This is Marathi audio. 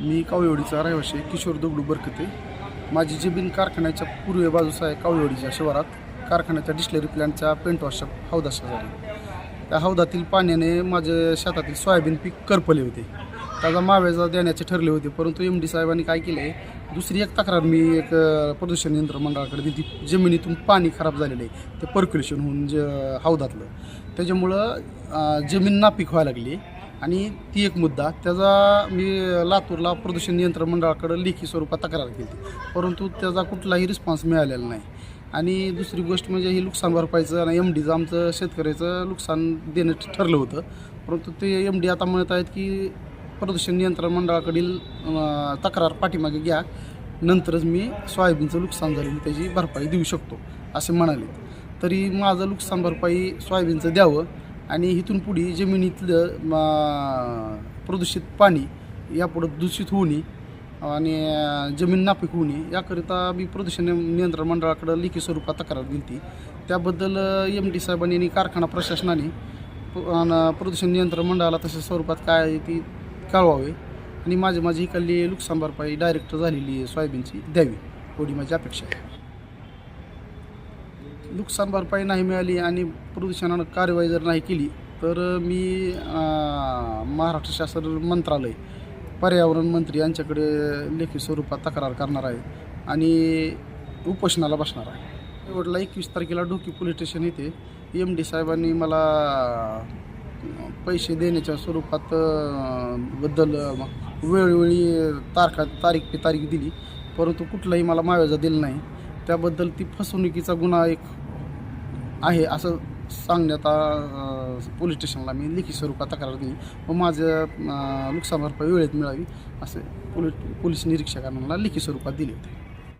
मी कावळेवाडीचा रहिवाशी किशोर दगडू बरकते. माझी जमीन कारखान्याच्या पूर्वे बाजूस आहे कावळेवाडीच्या शिवारात. कारखान्याच्या डिस्लरी प्लॅनच्या पेंट वॉशच्या हौदाशा झाली त्या हौदातील पाण्याने माझ्या शेतातील सोयाबीन पीक करपले होते. त्याचा मावेजा देण्याचे ठरले होते परंतु एम डी साहेबांनी काय केलं? आहे दुसरी एक तक्रार मी एक प्रदूषण नियंत्रण मंडळाकडे दिली जमिनीतून पाणी खराब झालेलं आहे. ते पर्क्युलेशन होऊन ज हौदातलं. त्याच्यामुळं जमीन नापीक व्हायला लागली. आणि ती एक मुद्दा त्याचा मी लातूरला प्रदूषण नियंत्रण मंडळाकडं लेखी स्वरूपात तक्रार केली. परंतु त्याचा कुठलाही रिस्पॉन्स मिळालेला नाही. आणि दुसरी गोष्ट म्हणजे ही नुकसान भरपाईचं आणि एम डीचं आमचं शेतकऱ्याचं नुकसान देणं ठरलं होतं. परंतु ते एम डी आता म्हणत आहेत की प्रदूषण नियंत्रण मंडळाकडील तक्रार पाठीमागे घ्या. नंतरच मी सोयाबीनचं नुकसान झालेली त्याची भरपाई देऊ शकतो असे म्हणाले. तरी माझं नुकसान भरपाई सोयाबीनचं द्यावं. आणि इथून पुढे जमिनीतलं प्रदूषित पाणी यापुढं दूषित होऊ नये आणि जमीन नापीक होऊ नये. याकरिता मी प्रदूषण नियंत्रण मंडळाकडं लेखी स्वरूपात तक्रार दिली त्याबद्दल एम डी साहेबांनी आणि कारखाना प्रशासनाने प्रदूषण नियंत्रण मंडळाला तशा स्वरूपात काय आहे ती कळवावे. आणि माझी माझी इकडली नुकसान भरपाई डायरेक्ट झालेली आहे सोयाबीनची. द्यावी. एवढी माझी अपेक्षा आहे. नुकसान भरपाई नाही मिळाली आणि प्रदूषणानं कारवाई जर नाही केली तर मी महाराष्ट्र शासन मंत्रालय पर्यावरण मंत्री यांच्याकडे लेखी स्वरूपात तक्रार करणार आहे आणि उपोषणाला बसणार आहे. शेवटला एकवीस तारखेला ढोकी पोलीस स्टेशन येथे एम डी साहेबांनी मला पैसे देण्याच्या स्वरूपात बद्दल वेळोवेळी तारखा तारीख पे तारीख दिली परंतु कुठलाही मला माव्याजा दिला नाही. त्याबद्दल ती फसवणुकीचा गुन्हा एक आहे असं सांगण्यात पोलीस स्टेशनला मी लिखित स्वरूपात तक्रार दिली. व माझं नुकसान भरपाई वेळेत मिळावी असे पोलीस पोलीस निरीक्षकांना लिखित स्वरूपात दिले होते.